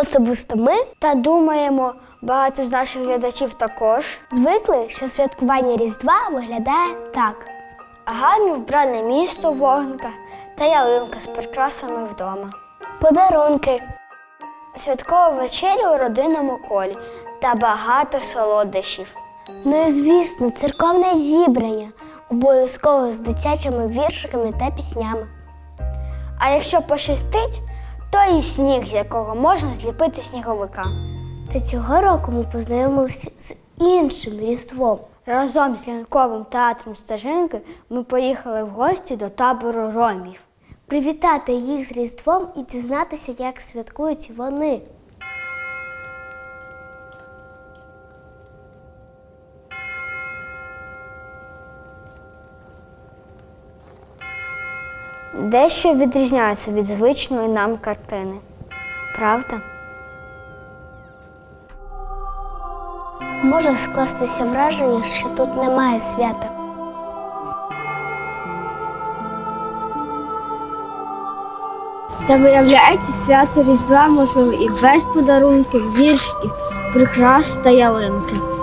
Особисто ми та думаємо, багато з наших глядачів також звикли, що святкування Різдва виглядає так: гарно вбране місто в вогниках та ялинка з прикрасами вдома. Подарунки, святкова вечеря у родинному колі та багато солодощів. Ну і звісно, церковне зібрання, обов'язково з дитячими віршиками та піснями. А якщо пощастить, то і сніг, з якого можна зліпити сніговика. Та цього року ми познайомилися з іншим різдвом. Разом з лянковим театром стежинки ми поїхали в гості до табору ромів. Привітати їх з Різдвом і дізнатися, як святкують вони. Дещо відрізняється від звичної нам картини. Правда? Може скластися враження, що тут немає свята. Та виявляється, свято Різдва можливо і без подарунків, віршиків, прикрас та ялинки.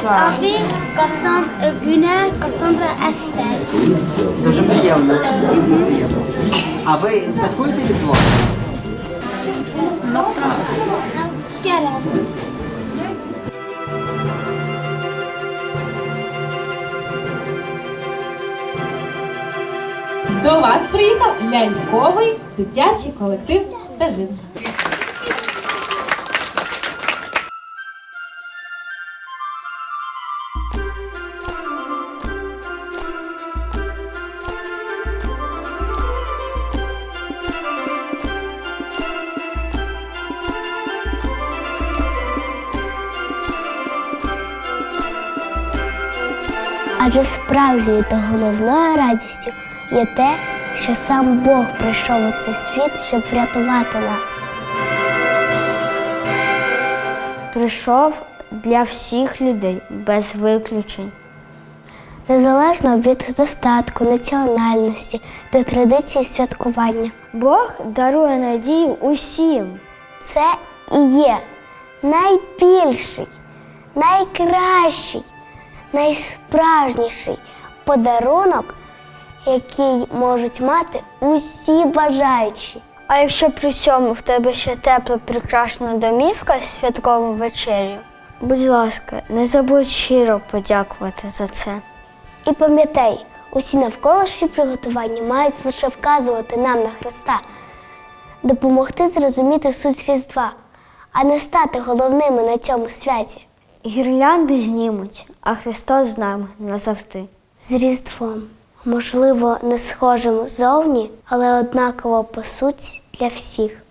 Abi, Cassandra, Güne, Cassandra Esther. Дуже приємно. А ви святкуєте Різдво? Kerem. До вас приїхав ляльковий дитячий колектив Стежинка. Адже справжньою та головною радістю є те, що сам Бог прийшов у цей світ, щоб врятувати нас. Прийшов для всіх людей без виключень. Незалежно від достатку, національності та традиції святкування. Бог дарує надію усім. Це і є найбільший, найкращий, найсправжніший подарунок, який можуть мати усі бажаючі. А якщо при цьому в тебе ще тепло прикрашена домівка з святковою вечерю, будь ласка, не забудь щиро подякувати за це. І пам'ятай, усі навколишні приготування мають лише вказувати нам на Христа, допомогти зрозуміти суть Різдва, а не стати головними на цьому святі. Гірлянди знімуть, а Христос з нами назавжди. З Різдвом. Можливо, не схожим зовні, але однаково по суті для всіх.